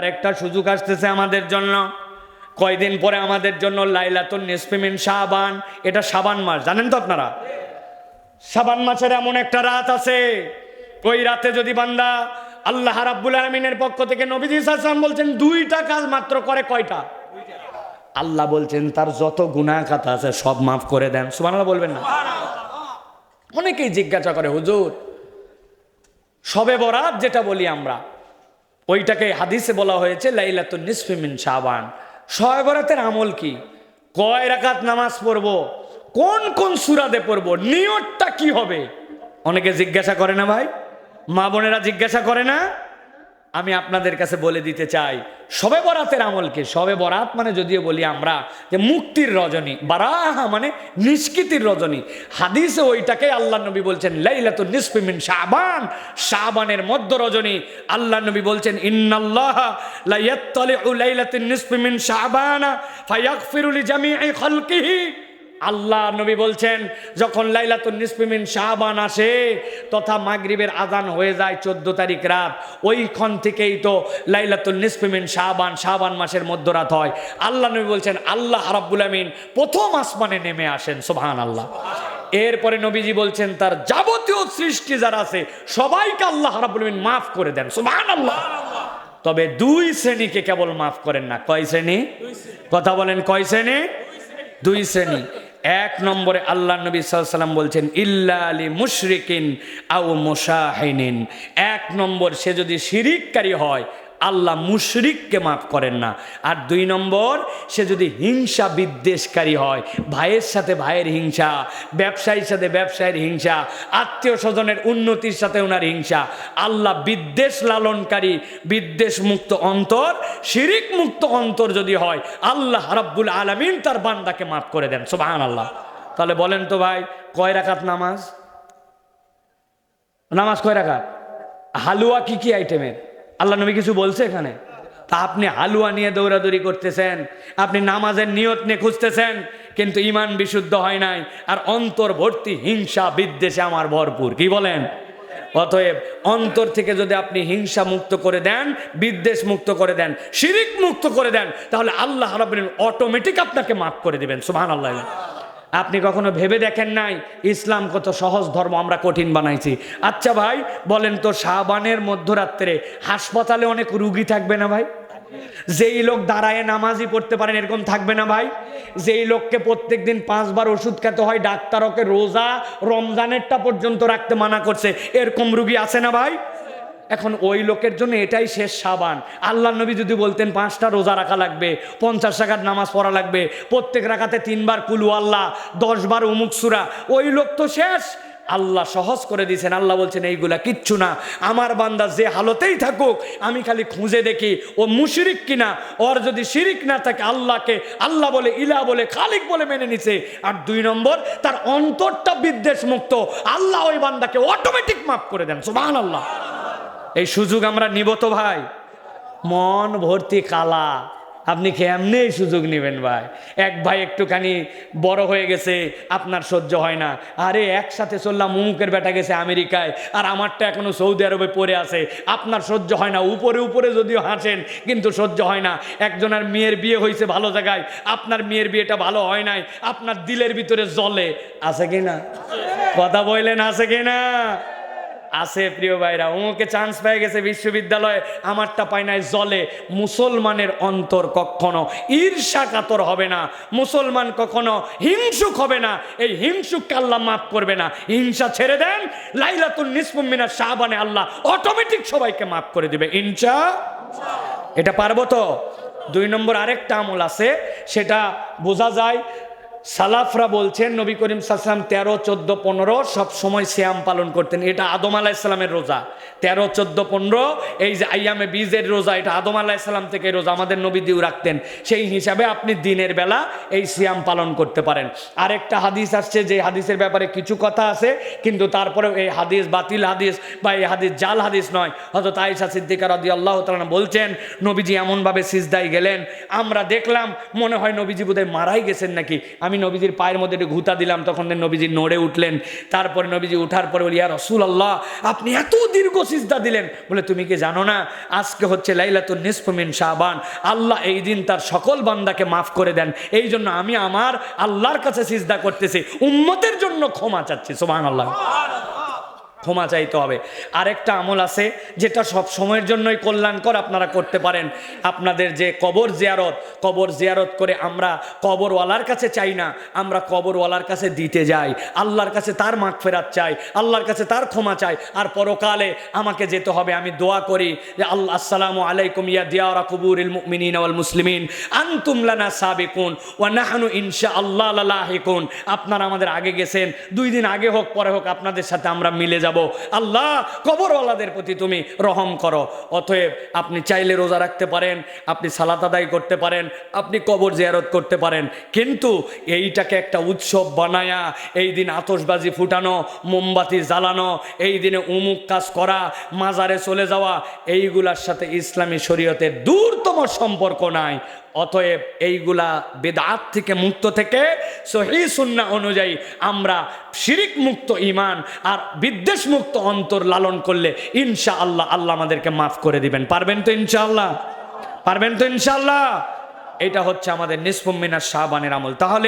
আর একটা সুযোগ আসতেছে আমাদের জন্য। কয়দিন পরে আমাদের জন্য লাইলাতুন নিসফিমিন শাবান। এটা শাবান মাস, জানেন তো আপনারা? শাবান মাসের এমন একটা রাত আছে। ওই রাতে যদি বান্দা আল্লাহ রাব্বুল আলমিনের পক্ষ থেকে নবীজি সাল্লাম বলছেন, দুইটা কাজ মাত্র করে কয়টা? আল্লাহ বলছেন, তার যত গুনাহ খাতা আছে সব মাফ করে দেন। সুবহানাল্লাহ বলবেন না? অনেকেই জিজ্ঞাসা করে, হুজুর, সবে বরাত যেটা বলি আমরা ওইটাকে হাদিসে বলা হয়েছে, লাইলাতুন নিসফিমিন সাবান শবে আমল কি? কয় রাকাত নামাজ পড়ব? কোন কোন সুরাদে পড়ব? নিয়তটা কি হবে? অনেকে জিজ্ঞাসা করে না ভাই? মা বোনেরা জিজ্ঞাসা করে না? আমি আপনাদের কাছে বলে দিতে চাই, সবে বরাতের আমলকে, সবে বরাত মানে যদিও বলি আমরা যে মুক্তির রজনী, বারাহা মানে নিষ্কৃতির রজনী। হাদিসে ওইটাকে আল্লাহ নবী বলছেন লাইলাতু নিসফিমিন শাবান। শাবানের মধ্য রজনী আল্লাহ নবী বলছেন, ইন্নাল্লাহ লা ইয়াত্তালিউ লাইলাতুন নিসফিমিন শাবানা ফায়াগফিরু লিজামিই খালকিহি। আল্লাহ নবী বলছেন যখন লাইলাতুল নিসফিমিন শাহবান আসে তথা মাগরিবের আজান হয়ে যায় চোদ্দ তারিখ রাত ওইক্ষণ থেকেই তো লাইলাতুল নিসফিমিন শাহবান শাহবান মাসের মধ্যরাত হয়। আল্লাহ নবী বলছেন আল্লাহ রাব্বুল আমিন প্রথম আসমানে নেমে আসেন সুবহান আল্লাহ এরপরে নবীজি বলছেন তার যাবতীয় সৃষ্টি যারা আছে সবাইকে আল্লাহ রাব্বুল আমিন মাফ করে দেন সুবহান আল্লাহ তবে দুই শ্রেণীকে কেবল মাফ করেন না কয় শ্রেণি? কথা বলেন কয় শ্রেণি। দুই শ্রেণি। এক নম্বরে আল্লাহ নবী সাল্লাম বলছেন, ইল্লা আলী মুশরিকিন আউ মোশাহিন এক নম্বর, সে যদি শিরিককারী হয় আল্লাহ মুশরিককে মাফ করেন না। আর দুই নম্বর, সে যদি হিংসা বিদ্বেষকারী হয়, ভাইয়ের সাথে ভাইয়ের হিংসা, ব্যবসায়ীর সাথে ব্যবসায়ীর হিংসা আত্মীয় স্বজনের উন্নতির সাথে ওনার হিংসা, আল্লাহ বিদ্বেষ লালনকারী বিদ্বেষ মুক্ত অন্তর শিরিক মুক্ত অন্তর যদি হয়, আল্লাহ রাব্বুল আলমিন তার বান্দাকে মাফ করে দেন সুবাহান আল্লাহ তাহলে বলেন তো ভাই, কয় রাকাত নামাজ? নামাজ কয় রাকাত? হালুয়া কি কি আইটেমের? আল্লাহ নবী কিছু বলছে এখানে? তা আপনি হালুয়া নিয়ে দৌড়াদৌড়ি করতেছেন, আপনি নামাজের নিয়ত নিয়ে খুঁজতেছেন, কিন্তু ইমান বিশুদ্ধ হয় নাই, আর অন্তর ভর্তি হিংসা বিদ্বেষে আমার ভরপুর, কি বলেন? অতএব অন্তর থেকে যদি আপনি হিংসা মুক্ত করে দেন, বিদ্বেষ মুক্ত করে দেন, শিরিক মুক্ত করে দেন, তাহলে আল্লাহ রাব্বুল অটোমেটিক আপনাকে মাফ করে দিবেন, সুবহানাল্লাহ। আপনি কখনো ভেবে দেখেন নাই? ইসলাম কত সহজ ধর্ম, আমরা কঠিন বানাইছি। আচ্ছা ভাই, বলেন তো শাহবানের মধ্যরাত্রে হাসপাতালে অনেক রুগী থাকবে না ভাই? যেই লোক দাঁড়ায় নামাজই পড়তে পারেন, এরকম থাকবে না ভাই? যেই লোককে প্রত্যেক দিন পাঁচবার ওষুধ খেতে হয় ডাক্তার ওকে রোজা রমজানেরটা পর্যন্ত রাখতে মানা করছে, এরকম রুগী আছে না ভাই? এখন ওই লোকের জন্য এটাই শেষ সাবান। আল্লাহ নবী যদি বলতেন, পাঁচটা রোজা রাখা লাগবে, পঞ্চাশ টাকার নামাজ পড়া লাগবে, প্রত্যেক রাখাতে তিনবার কুলু আল্লাহ, দশবার উমুক সুরা, ওই লোক তো শেষ। আল্লাহ সহজ করে দিয়েছেন। আল্লাহ বলছেন, এইগুলা কিচ্ছু না। আমার বান্দা যে হালতেই থাকুক, আমি খালি খুঁজে দেখি ও মুশিরিক কিনা। ওর যদি শিরিক না থাকে, আল্লাহকে, আল্লাহ বলে, ইলা বলে, খালিক বলে মেনে নিছে। আর দুই নম্বর, তার অন্তরটা বিদ্বেষ মুক্ত আল্লাহ ওই বান্দাকে অটোমেটিক মাফ করে দেন। সুবাহ আল্লাহ এই সুযোগ আমরা নিব তো ভাই। মন ভর্তি কালা। আপনি কেমনি এই সুযোগ নেবেন ভাই? এক ভাই একটুখানি বড় হয়ে গেছে, আপনার সহ্য হয় না। আরে, একসাথে চললাম মুমুকের বেটা গেছে আমেরিকায়, আর আমারটা এখনও সৌদি আরবে পড়ে আছে। আপনার সহ্য হয় না, উপরে উপরে যদিও হাসেন কিন্তু সহ্য হয় না। একজনের মেয়ের বিয়ে হয়েছে ভালো জায়গায়, আপনার মেয়ের বিয়েটা ভালো হয় নাই, আপনার দিলের ভিতরে জলে আছে কি না? কথা বললেন, আছে কি না? আছে, প্রিয় ভাইরা অমুকে চান্স পেয়ে গেছে বিশ্ববিদ্যালয়ে, আমারটা পায় নাই জলে। মুসলমানের অন্তর কখনো ঈর্ষা কাতর হবে না। মুসলমান কখনো হিংসুক হবে না। এই হিংসুককে আল্লাহ মাফ করবে না। হিংসা ছেড়ে দেন লাইলাতুল নিসফুমিনা শাহবানে আল্লাহ অটোমেটিক সবাইকে মাফ করে দিবে। ইনশা এটা পারব তো? দুই নম্বর আরেকটা আমল আছে, সেটা বোঝা যায় সালাফরা বলছেন, নবী করিম সাল্লাম তেরো, চোদ্দ, পনেরো, সব সময় শ্যাম পালন করতেন। এটা আদম আলাহ ইসলামের রোজা। তেরো, চোদ্দ, পনেরো, এই যে আইয়ামে বীজের রোজা, এটা আদম আলাহ থেকে রোজা আমাদের নবী দিও রাখতেন। সেই হিসাবে আপনি দিনের বেলা এই শ্যাম পালন করতে পারেন। আরেকটা হাদিস আসছে, যে হাদিসের ব্যাপারে কিছু কথা আছে, কিন্তু তারপরেও এই হাদিস বাতিল হাদিস বা এই হাদিস জাল হাদিস নয়। হয়তো তাইসা সিদ্দিকার রদি আল্লাহ তালা বলছেন, নবীজি এমনভাবে সিজদাই গেলেন, আমরা দেখলাম, মনে হয় নবীজি বোধহয় মারাই গেছেন নাকি? আমি আমি নবীজির পায়ের মধ্যে একটু ঘুতা দিলাম, তখন নবীজি নড়ে উঠলেন। তারপরে নবীজি উঠার পরে বলি ইয়া রসুল আল্লাহ আপনি এত দীর্ঘ সিজদা দিলেন। বলে, তুমি কি জানো না, আজকে হচ্ছে লাইলাতুল নিসফমিন শাহবান আল্লাহ এই দিন তার সকল বান্দাকে মাফ করে দেন। এই জন্য আমি আমার আল্লাহর কাছে সিজদা করতেছি। উম্মতের জন্য ক্ষমা চাচ্ছি। সোমান আল্লাহ ক্ষমা চাইতে হবে। আরেকটা আমল আছে যেটা সব সময়ের জন্যই কল্যাণকর আপনারা করতে পারেন। আপনাদের যে কবর জিয়ারত কবর জিয়ারত করে আমরা কবরওয়ালার কাছে চাই না, আমরা কবরওয়ালার কাছে দিতে যাই। আল্লাহর কাছে তার মাঠ ফেরাত চাই, আল্লাহর কাছে তার ক্ষমা চাই। আর পরকালে আমাকে যেতে হবে, আমি দোয়া করি যে আল্লাহ, আসসালামু আলাইকুম ইয়া দিয়ারা কুবুরিল মুমিনিন ওয়াল মুসলিমিন। আনতুম লানা সাবিকুন ওয়া ইনশা আল্লাহ লাহিকুন আপনারা আমাদের আগে গেছেন, দুই দিন আগে হোক, পরে হোক, আপনাদের সাথে আমরা মিলে যাব। আল্লাহ, কবরওয়ালাদের প্রতি তুমি রহম করো। অতএব আপনি চাইলে রোজা রাখতে পারেন, আপনি সালাত আদায় করতে পারেন, আপনি কবর জিয়ারত করতে পারেন। কিন্তু এইটাকে একটা উৎসব বানায়া, এই দিন আতসবাজি ফুটানো, মোমবাতি জ্বালানো, এই দিনে উমুক কাজ করা, মাজারে চলে যাওয়া, এইগুলার সাথে ইসলামী শরীয়তের দূরতম সম্পর্ক নাই। অতএব এইগুলা বেদাত থেকে মুক্ত থেকে সহি সুন্না অনুযায়ী আমরা শিরিক মুক্ত ইমান আর বিদ্বেষ মুক্ত অন্তর লালন করলে ইনশা আল্লাহ আল্লাহ আমাদেরকে মাফ করে দিবেন। পারবেন তো ইনশাআল্লাহ? পারবেন তো ইনশাআল্লাহ? এটা হচ্ছে আমাদের নিসফুমিনার শাহবানের আমল। তাহলে